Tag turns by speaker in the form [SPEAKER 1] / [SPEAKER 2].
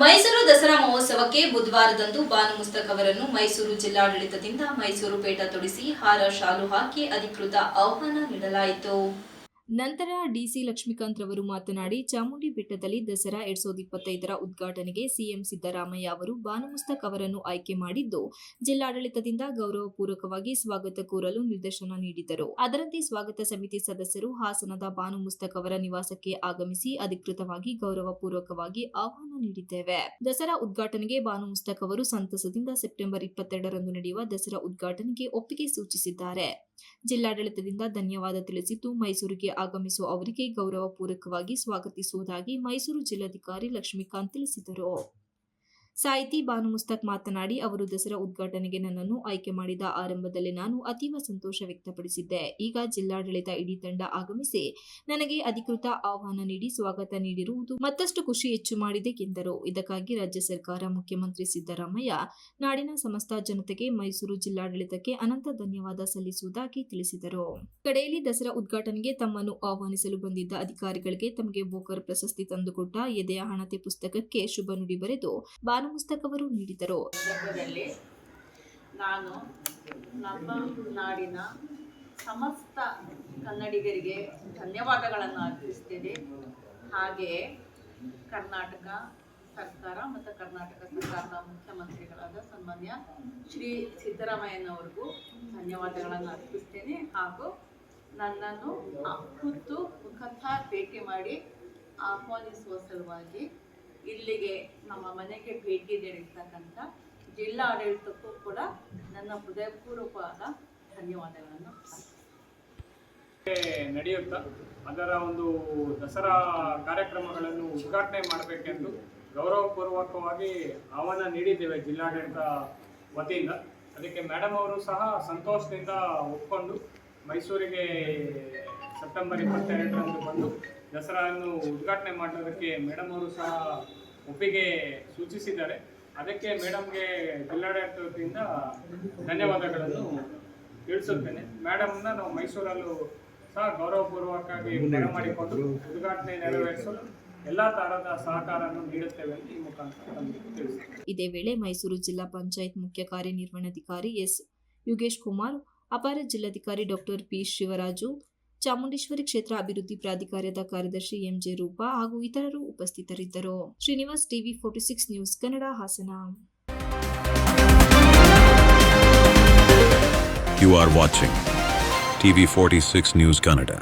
[SPEAKER 1] ಮೈಸೂರು ದಸರಾ ಮಹೋತ್ಸವಕ್ಕೆ ಬುಧವಾರದಂದು ಬಾನು ಮುಸ್ತಕ್ ಅವರನ್ನು ಮೈಸೂರು ಜಿಲ್ಲಾಡಳಿತದಿಂದ ಮೈಸೂರು ಪೇಟ ತೊಡಿಸಿ ಹಾರ ಶಾಲು ಹಾಕಿ ಅಧಿಕೃತ ಆಹ್ವಾನ ನೀಡಲಾಯಿತು. ನಂತರ ಡಿಸಿ ಲಕ್ಷ್ಮೀಕಾಂತ್ ರವರು ಮಾತನಾಡಿ, ಚಾಮುಂಡಿ ಬೆಟ್ಟದಲ್ಲಿ ದಸರಾ ಎರಡ್ ಸಾವಿರದ ಇಪ್ಪತ್ತೈದರ ಉದ್ಘಾಟನೆಗೆ ಸಿಎಂ ಸಿದ್ದರಾಮಯ್ಯ ಅವರು ಭಾನುಮುಸ್ತಕ್ ಅವರನ್ನು ಆಯ್ಕೆ ಮಾಡಿದ್ದು, ಜಿಲ್ಲಾಡಳಿತದಿಂದ ಗೌರವಪೂರ್ವಕವಾಗಿ ಸ್ವಾಗತ ಕೋರಲು ನಿರ್ದೇಶನ ನೀಡಿದರು. ಅದರಂತೆ ಸ್ವಾಗತ ಸಮಿತಿ ಸದಸ್ಯರು ಹಾಸನದ ಬಾನು ಮುಸ್ತಕ್ ಅವರ ನಿವಾಸಕ್ಕೆ ಆಗಮಿಸಿ ಅಧಿಕೃತವಾಗಿ ಗೌರವಪೂರ್ವಕವಾಗಿ ಆಹ್ವಾನ ನೀಡಿದ್ದೇವೆ. ದಸರಾ ಉದ್ಘಾಟನೆಗೆ ಬಾನು ಮುಸ್ತಕ್ ಅವರು ಸಂತಸದಿಂದ ಸೆಪ್ಟೆಂಬರ್ ಇಪ್ಪತ್ತೆರಡರಂದು ನಡೆಯುವ ದಸರಾ ಉದ್ಘಾಟನೆಗೆ ಒಪ್ಪಿಗೆ ಸೂಚಿಸಿದ್ದಾರೆ. ಜಿಲ್ಲಾಡಳಿತದಿಂದ ಧನ್ಯವಾದ ತಿಳಿಸಿದ್ದು ಮೈಸೂರಿಗೆ ಆಗಮಿಸುವ ಅವರಿಗೆ ಗೌರವಪೂರ್ವಕವಾಗಿ ಸ್ವಾಗತಿಸುವುದಾಗಿ ಮೈಸೂರು ಜಿಲ್ಲಾಧಿಕಾರಿ ಲಕ್ಷ್ಮೀಕಾಂತ್ ತಿಳಿಸಿದರು. ಸಾಹಿತಿ ಬಾನು ಮುಸ್ತಕ್ ಮಾತನಾಡಿ, ಅವರು ದಸರಾ ಉದ್ಘಾಟನೆಗೆ ನನ್ನನ್ನು ಆಯ್ಕೆ ಮಾಡಿದ ಆರಂಭದಲ್ಲಿ ನಾನು ಅತೀವ ಸಂತೋಷ ವ್ಯಕ್ತಪಡಿಸಿದ್ದೆ. ಈಗ ಜಿಲ್ಲಾಡಳಿತ ಇಡೀ ತಂಡ ಆಗಮಿಸಿ ನನಗೆ ಅಧಿಕೃತ ಆಹ್ವಾನ ನೀಡಿ ಸ್ವಾಗತ ನೀಡಿರುವುದು ಮತ್ತಷ್ಟು ಖುಷಿ ಹೆಚ್ಚು ಮಾಡಿದೆ ಎಂದರು. ಇದಕ್ಕಾಗಿ ರಾಜ್ಯ ಸರ್ಕಾರ, ಮುಖ್ಯಮಂತ್ರಿ ಸಿದ್ದರಾಮಯ್ಯ, ನಾಡಿನ ಸಮಸ್ತ ಜನತೆಗೆ ಮೈಸೂರು ಜಿಲ್ಲಾಡಳಿತಕ್ಕೆ ಅನಂತ ಧನ್ಯವಾದ ಸಲ್ಲಿಸುವುದಾಗಿ ತಿಳಿಸಿದರು. ಕಡೆಯಲ್ಲಿ ದಸರಾ ಉದ್ಘಾಟನೆಗೆ ತಮ್ಮನ್ನು ಆಹ್ವಾನಿಸಲು ಬಂದಿದ್ದ ಅಧಿಕಾರಿಗಳಿಗೆ ತಮಗೆ ಬೋಕರ್ ಪ್ರಶಸ್ತಿ ತಂದುಕೊಟ್ಟ ಎದೆಯ ಹಣತೆ ಪುಸ್ತಕಕ್ಕೆ ಶುಭ ನುಡಿ ಬರೆದು, ಬಾನು ಮುಸ್ತಕ್ ಅವರು ನೀಡಿದರು.
[SPEAKER 2] ಸಂದರ್ಭದಲ್ಲಿ ನಾನು ನಮ್ಮ ನಾಡಿನ ಸಮಸ್ತ ಕನ್ನಡಿಗರಿಗೆ ಧನ್ಯವಾದಗಳನ್ನು ಅರ್ಪಿಸ್ತೇನೆ. ಹಾಗೆಯೇ ಕರ್ನಾಟಕ ಸರ್ಕಾರ ಮತ್ತು ಕರ್ನಾಟಕ ಸರ್ಕಾರದ ಮುಖ್ಯಮಂತ್ರಿಗಳಾದ ಸನ್ಮಾನ್ಯ ಶ್ರೀ ಸಿದ್ದರಾಮಯ್ಯನವ್ರಿಗೂ ಧನ್ಯವಾದಗಳನ್ನು ಅರ್ಪಿಸ್ತೇನೆ. ಹಾಗೂ ನನ್ನನ್ನು ಕುತ್ತು ಮುಖತಃ ಭೇಟಿ ಮಾಡಿ ಆಹ್ವಾನಿಸುವ ಸಲುವಾಗಿ ಇಲ್ಲಿಗೆ ನಮ್ಮ ಮನೆಗೆ ಭೇಟಿ ನೀಡಿರ್ತಕ್ಕಂಥ ಜಿಲ್ಲಾ ಆಡಳಿತಕ್ಕೂ ಕೂಡ ನನ್ನ ಹೃದಯಪೂರ್ವಕವಾದ ಧನ್ಯವಾದಗಳನ್ನು
[SPEAKER 3] ನಡೆಯುತ್ತಾ? ಅದರ ಒಂದು ದಸರಾ ಕಾರ್ಯಕ್ರಮಗಳನ್ನು ಉದ್ಘಾಟನೆ ಮಾಡಬೇಕೆಂದು ಗೌರವಪೂರ್ವಕವಾಗಿ ಆಹ್ವಾನ ನೀಡಿದ್ದೇವೆ ಜಿಲ್ಲಾಡಳಿತ ವತಿಯಿಂದ. ಅದಕ್ಕೆ ಮೇಡಮ್ ಅವರು ಸಹ ಸಂತೋಷದಿಂದ ಒಪ್ಕೊಂಡು ಮೈಸೂರಿಗೆ ಸೆಪ್ಟೆಂಬರ್ ಇಪ್ಪತ್ತೆರಡರಂದು ಬಂದು ದಸರಾವನ್ನು ಉದ್ಘಾಟನೆ ಮಾಡೋದಕ್ಕೆ ಮೇಡಮ್ ಅವರು ಸಹ ಒಪ್ಪಿಗೆ ಸೂಚಿಸಿದ್ದಾರೆ. ಅದಕ್ಕೆ ಮೇಡಮ್ಗೆ ಜಿಲ್ಲಾಡಳಿತ ವತಿಯಿಂದ ಧನ್ಯವಾದಗಳನ್ನು ತಿಳಿಸುತ್ತೇನೆ. ಮೇಡಮ್ನ ನಾವು ಮೈಸೂರಲ್ಲೂ ಸಹ ಗೌರವಪೂರ್ವಕವಾಗಿ ಮಾಡಿಕೊಂಡು ಉದ್ಘಾಟನೆ ನೆರವೇರಿಸಲು ಎಲ್ಲ ಸಹಕಾರವನ್ನು ನೀಡುತ್ತೇವೆ
[SPEAKER 1] ಇದೇ ವೇಳೆ ಮೈಸೂರು ಜಿಲ್ಲಾ ಪಂಚಾಯತ್ ಮುಖ್ಯ ಕಾರ್ಯನಿರ್ವಹಣಾಧಿಕಾರಿ ಎಸ್. ಯುಗೇಶ್ ಕುಮಾರ್, ಅಪರ ಜಿಲ್ಲಾಧಿಕಾರಿ ಡಾಕ್ಟರ್ ಪಿ. ಶಿವರಾಜು ಚಾಮುಂಡೇಶ್ವರಿ ಕ್ಷೇತ್ರ ಅಭಿವೃದ್ಧಿ ಪ್ರಾಧಿಕಾರದ ಕಾರ್ಯದರ್ಶಿ ಎಂಜೆ ರೂಪಾ ಹಾಗೂ ಇತರರು ಉಪಸ್ಥಿತರಿದ್ದರು Srinivas TV forty six news, Kannada Hassan
[SPEAKER 4] You are watching TV46 News Canada.